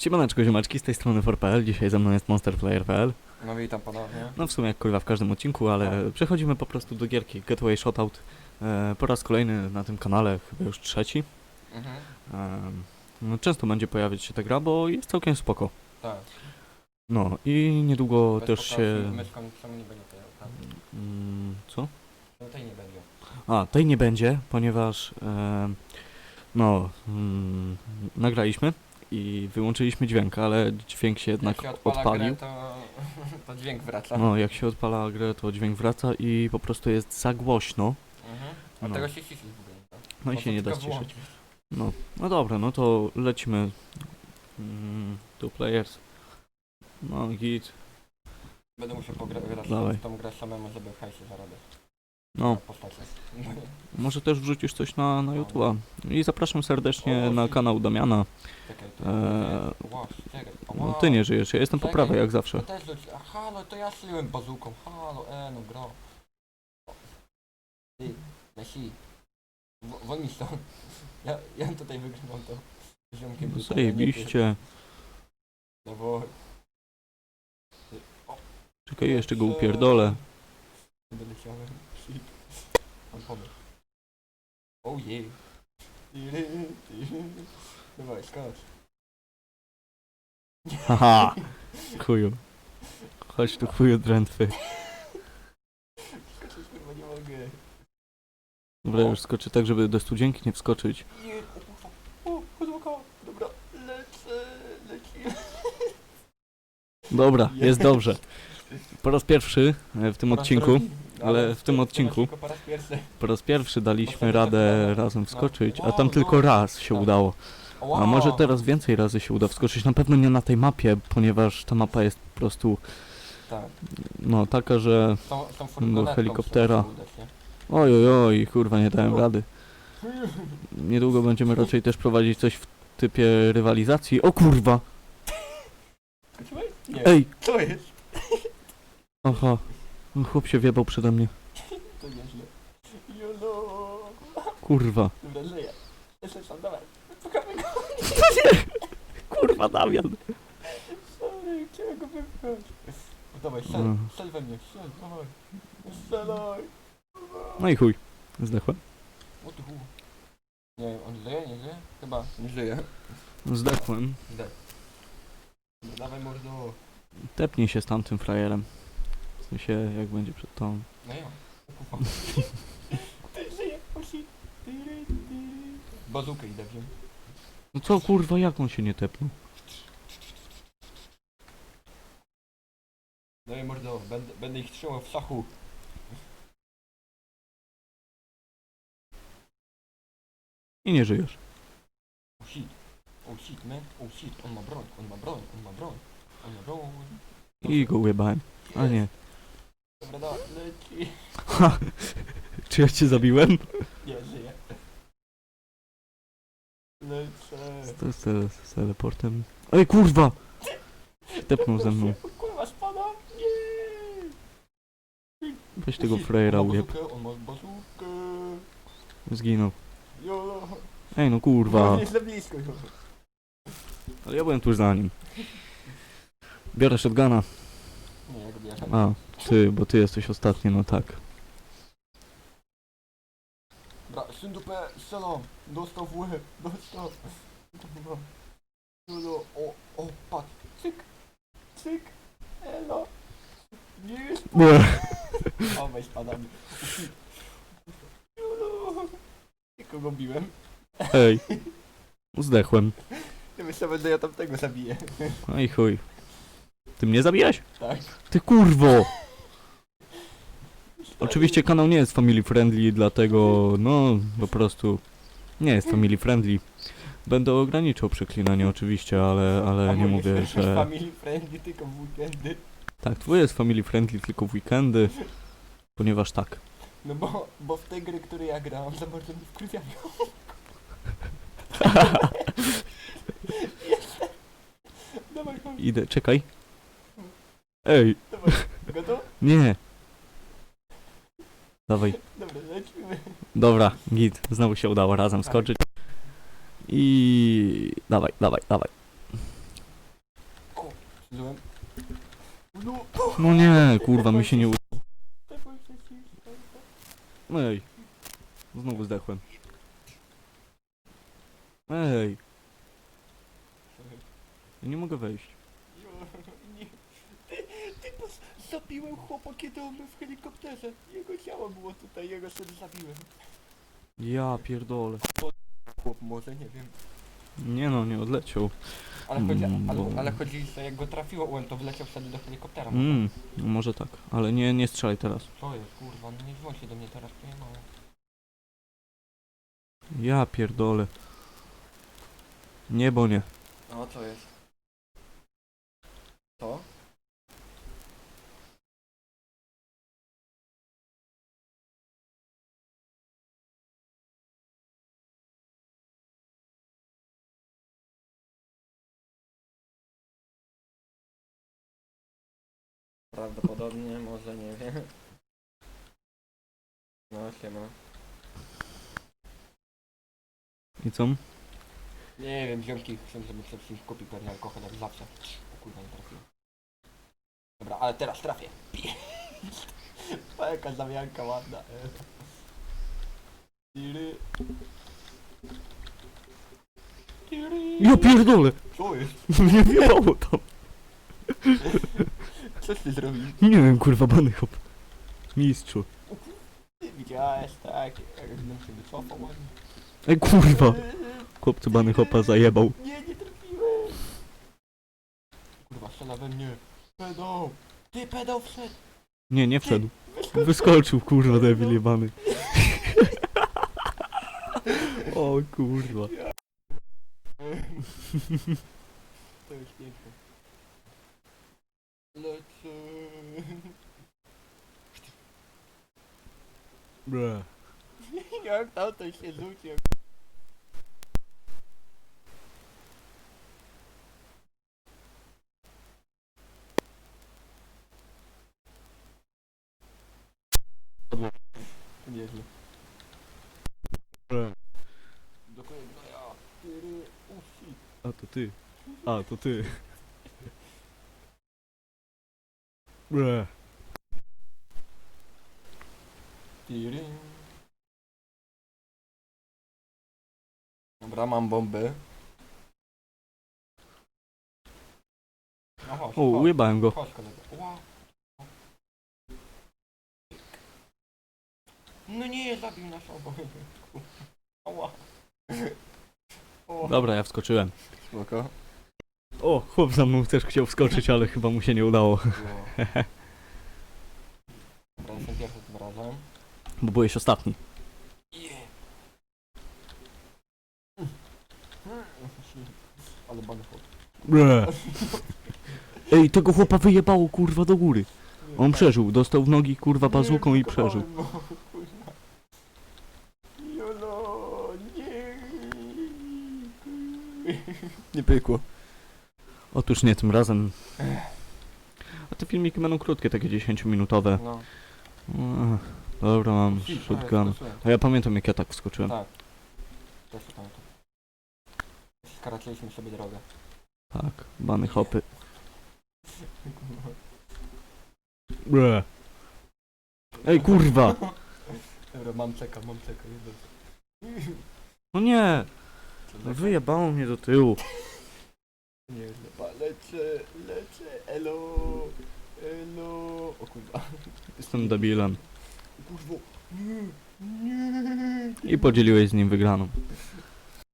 Siemaneczko ziomeczki, z tej strony 4PL, dzisiaj ze mną jest MonsterPlayer.pl No witam ponownie. No w sumie jak kurwa w każdym odcinku, ale przechodzimy po prostu do gierki Getaway Shoutout e, po raz kolejny na tym kanale, chyba już trzeci. Mhm. E, no, często będzie pojawiać się ta gra, bo jest całkiem spoko. Tak. No i niedługo Bez też się... Myszką czemu nie będzie tej tak? Mm, co? No tej nie będzie. A, tej nie będzie, ponieważ e, no, mm, nagraliśmy i wyłączyliśmy dźwięk, ale dźwięk się jednak Jak się odpala odpalił. grę, to, to dźwięk wraca. No, jak się odpala grę, to dźwięk wraca i po prostu jest za głośno. Mhm. A No. tego się ciszyć w ogóle. nie da. No i Bo się to nie da tylko ściszyć. No, no dobra, no to lecimy. Mm, two players. No, git. Będę musiał pograć Dawaj. tą grę samemu, żeby hajsie zarabiać. No, może też wrzucisz coś na, na YouTube'a. I zapraszam serdecznie na kanał Damiana. Eee. No, ty nie żyjesz, ja jestem po prawej jak zawsze. też ludzi. A halo, to ja strzeliłem bazuką. Halo, e, no gro. Ty, Messi. W- Wol mi stąd. Ja, ja tutaj wygrywam to. ziomkiem No. Zajebiście. No bo... Czekaj, jeszcze go upierdolę. Shit. Mam pomysł. Oh yeah. Haha, chuju. Chodź tu chuju drętwy. Skoczyć kurwa nie mogę. Dobra, już skoczę tak, żeby do studzienki nie wskoczyć. Nie, o kurwa. O, chodź Dobra, lecę, lecimy. Dobra, jest dobrze. Po raz pierwszy e, w tym raz odcinku, drugi. Ale w tym odcinku Po raz pierwszy. daliśmy radę razem wskoczyć, a tam tylko raz się udało. A może teraz więcej razy się uda wskoczyć. Na pewno nie na tej mapie, ponieważ ta mapa jest po prostu no taka, że furgonetką helikoptera. oj oj oj, kurwa nie dałem rady. Niedługo będziemy raczej też prowadzić coś w typie rywalizacji. O kurwa! Ej! Co jest? Aha. Chłop się wjebał przede mnie. To nieźle. Jolo. Kurwa. Dobra, żyję. Jestem sam, dawaj. Wypukamy go. Kurwa Damian. Sorry, chciałem go wypchać. O, Dawaj, strzel, Mm. strzel we mnie, strzel, dawaj. Strzelaj. No i chuj. Zdechłem. O chuj. Nie wiem, on żyje, nie żyje? Chyba nie żyje. Zdechłem. Dawaj mordo. Tepnij się z tamtym frajerem. W sensie, jak będzie przed tą. No ja. Tyry. Bazukę idę wziąć. No co kurwa, jak on się nie tepnął? Dawaj mordo, będę, będę ich trzymał w szachu. I nie żyjesz. Oh shit. Oh shit, man. Oh shit, on ma broń, on ma broń, on ma broń. On ma broń. I go ujebałem. A nie. Dobra, dawaj, leci. Ha! Czy ja cię zabiłem? Nie, żyje. Lecę. To z, tele, z teleportem. Ej kurwa! Tepnął ze mną. Kurwa, spadam. Nie. Weź tego On ma ujeb. bazookę, On ma bazookę. Zginął. Jolo. Ej no kurwa. No, jest za blisko, jolo. Ale ja byłem tuż za nim. Biorę shotguna. Nie, jak bierzemy. A, ty, bo ty jesteś ostatni, no tak. Dobra, syndupę, strzelam. Dostał w łeb, dostał. Dobra. Jolo, o, o, patrz. Cyk, cyk. Elo. Nie jest Nie. O, weź. Jolo. I kogo biłem? Ej. Zdechłem. Ja myślę, że ja tamtego zabiję. No i chuj. Ty mnie zabijałeś? Tak. Ty kurwo! Oczywiście kanał nie jest family friendly, dlatego no po prostu nie jest family friendly. Będę ograniczał przeklinanie oczywiście, ale, ale nie mówię, że... Family friendly tylko w weekendy. Tak, twój jest family friendly tylko w weekendy, ponieważ tak. No bo, bo w te gry, które ja grałam, za bardzo mi wkurwiają. Dawaj, Idę, czekaj. Ej, dawaj. Gotów? nie. Dawaj. Dobra, lecimy. Dobra, git. Znowu się udało razem skoczyć. I... Dawaj, dawaj, dawaj. Złem. No, No nie, kurwa, mi się nie uda. Stefan, przecież, Ej. Znowu zdechłem. Ej, ja nie mogę wejść. Jo, nie. Ty, ty pos... Zabiłem chłopa, kiedy on był w helikopterze. Jego ciało było tutaj, jego sobie zabiłem. Ja pierdolę. Chłop może, nie wiem. Nie no, nie odleciał. Ale chodzi, Mm, ale, bo- ale chodzi, że jak go trafiło, on to wleciał wtedy do helikoptera. Mm, no może tak, ale nie, nie strzelaj teraz. Co jest, kurwa, no nie dzwoń się do mnie teraz, pojebało. Ja pierdolę. Nie, bo nie. No, co jest? Prawdopodobnie, może nie wiem. No, siema. I co? Nie wiem, ziomki chcę, żeby przed czymś kupił pewnie alkohol jak zawsze. O kurwa, nie trafiłem. Dobra, ale teraz trafię. Pa, jaka zamianka ładna. e. Tiry. Tiry. Ja pierdolę! Co jest? Nie wjechało tam. Co ty zrobił? Nie wiem, kurwa, bany hop. Mistrzu. Ty widziałeś, tak? Jak bym się wycofał ładnie. Ej, kurwa. Chłopcu bany hopa zajebał. Nie, nie trafiłem. Kurwa, strzela we mnie. Pedał. Ty pedał wszedł. Nie, nie wszedł. Wyskoczył. Kurwa, debil jebany. O kurwa. To jest piękne. Bre. Jak tamten się rzucił. Nieźle. Bre. Dokładnie, no ja. Tyry, usi. A to ty. A to ty. Bre. Dobra, mam bomby. No chodź, O, chodź, ujebałem go. chodź kolego. Ła. No nie, zabił nas oboje. Ała. O, Dobra, ja wskoczyłem. Spoko. O, chłop za mną też chciał wskoczyć, ale chyba mu się nie udało jestem pierwszy tym razem. Bo byłeś ostatni. Ale chłop. Ej, tego chłopa wyjebało, kurwa, do góry. On przeżył, dostał w nogi, kurwa, bazuką i przeżył. Jolo, nie. Nie pykło. Otóż nie, tym razem. A te filmiki będą krótkie, takie 10-minutowe. No. Ech, Dobra, mam Shit, shotgun. ale A ja pamiętam jak ja tak wskoczyłem. Tak. Też to pamiętam. Skaraciliśmy sobie drogę. Tak, bany hopy. Bre. Ej, kurwa! Dobra, mam czeka, mam czeka, jedno. No nie! Co za- Wyjebało mnie do tyłu. Nie, pa, lecę, lecę, elo, elo, o kurwa, Jestem debilem. Kurwo, nie, nie, I podzieliłeś z nim wygraną.